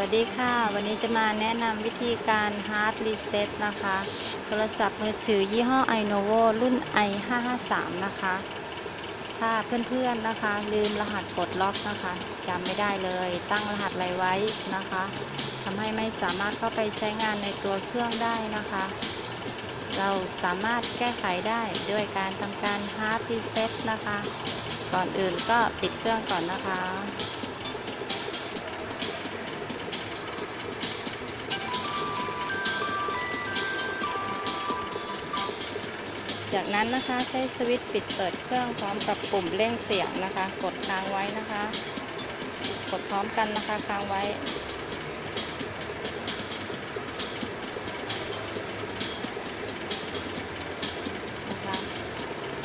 วัสดีค่ะ วันนี้จะมาแนะนำวิธีการ Hard Reset นะคะ โทรศัพท์มือถือยี่ห้อ iNovo รุ่น i553 นะคะ ถ้าเพื่อนๆนะคะ ลืมรหัสปลดล็อกนะคะจำไม่ได้เลย ตั้งรหัสอะไรไว้นะคะทำให้ไม่สามารถเข้าไปใช้งานในตัวเครื่องได้นะคะ เราสามารถแก้ไขได้ด้วยการทำการ Hard Reset นะคะ ก่อนอื่นก็ปิดเครื่องก่อนนะคะ จากนั้นนะคะใช้สวิตช์ปิดเปิดเครื่องพร้อมกับปุ่มเร่งเสียงนะคะ กดค้างไว้นะคะ กดพร้อมกันนะคะค้างไว้ นะคะ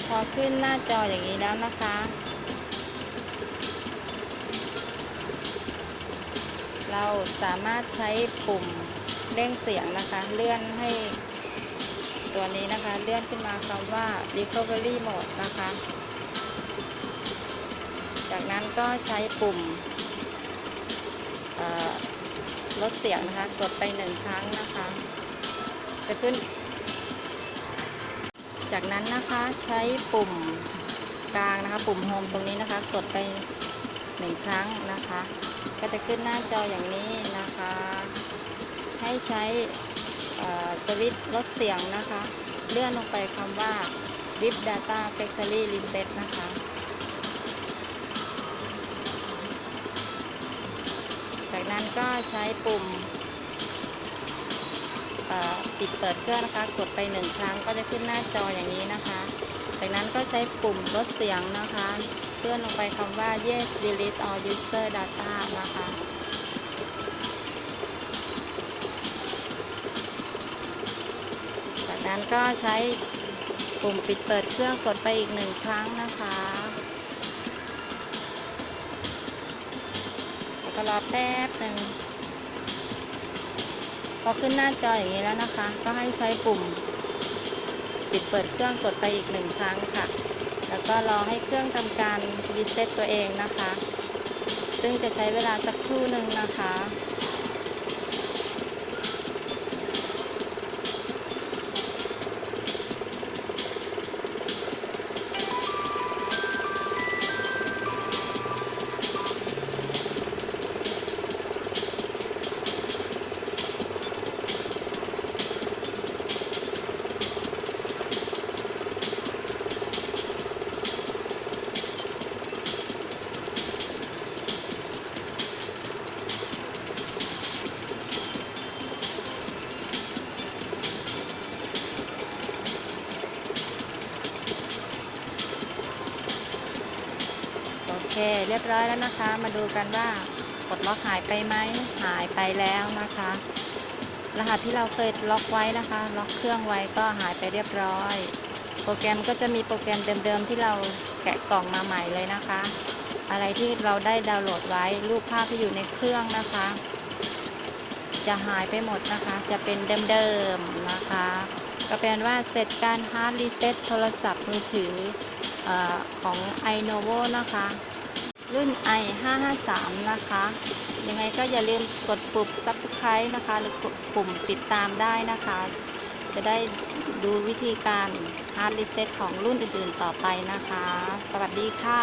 พอขึ้นหน้าจออย่างนี้แล้วนะคะ เราสามารถใช้ปุ่มเร่งเสียงนะคะ เลื่อนให้ ตัวนี้นะคะ เลื่อนขึ้นมาคำว่า recovery mode นะคะ จากนั้นก็ใช้ปุ่มลดเสียงนะคะ กดไปหนึ่งครั้งนะคะ จะขึ้น จากนั้นนะคะใช้ปุ่มกลางนะคะ ปุ่มโฮมตรงนี้นะคะ กดไปหนึ่งครั้งนะคะ ก็จะขึ้นหน้าจออย่างนี้นะคะ ให้ใช้ สวิตช์ลดเสียงนะคะ เลื่อนลงไปคำว่า Bip Data Factory Reset นะคะ จากนั้นก็ใช้ปุ่มเปิดเปิดเครื่องนะคะ กดไปหนึ่งครั้งก็จะขึ้นหน้าจออย่างนี้นะคะ จากนั้นก็ใช้ปุ่มลดเสียงนะคะ เลื่อนลงไปคำว่า Yes Delete All User Data นะคะ นั้นก็ใช้ปุ่มปิดเปิดเครื่องกดไปอีกหนึ่งครั้งนะคะ แล้วก็รอแป๊บหนึ่งพอขึ้นหน้าจออย่างนี้แล้วนะคะ ก็ให้ใช้ปุ่ม ปิดเปิดเครื่องกดไปอีกหนึ่งครั้งค่ะ แล้วก็รอให้เครื่องทำการรีเซ็ตตัวเองนะคะ ซึ่งจะใช้เวลาสักครู่หนึ่งนะคะ เค เรียบร้อยแล้วนะคะ มาดูกันว่าปลดล็อกหายไปไหมหายไปแล้วนะคะ รหัสที่เราเคยล็อกไว้นะคะ ล็อกเครื่องไว้ก็หายไปเรียบร้อย โปรแกรมก็จะมีโปรแกรมเดิมๆที่เราแกะกล่องมาใหม่เลยนะคะ อะไรที่เราได้ดาวน์โหลดไว้รูปภาพที่อยู่ในเครื่องนะคะ จะหายไปหมดนะคะ จะเป็นเดิมๆนะคะ ก็เป็นว่าเสร็จการฮาร์ดรีเซ็ตโทรศัพท์มือถือเออของ iNovo นะคะ รุ่น i553 นะคะ ยังไงก็อย่าลืมกดปุ่ม subscribe นะคะ หรือกดปุ่มติดตามได้นะคะ จะได้ดูวิธีการ hard reset ของรุ่นอื่นๆต่อไปนะคะ สวัสดีค่ะ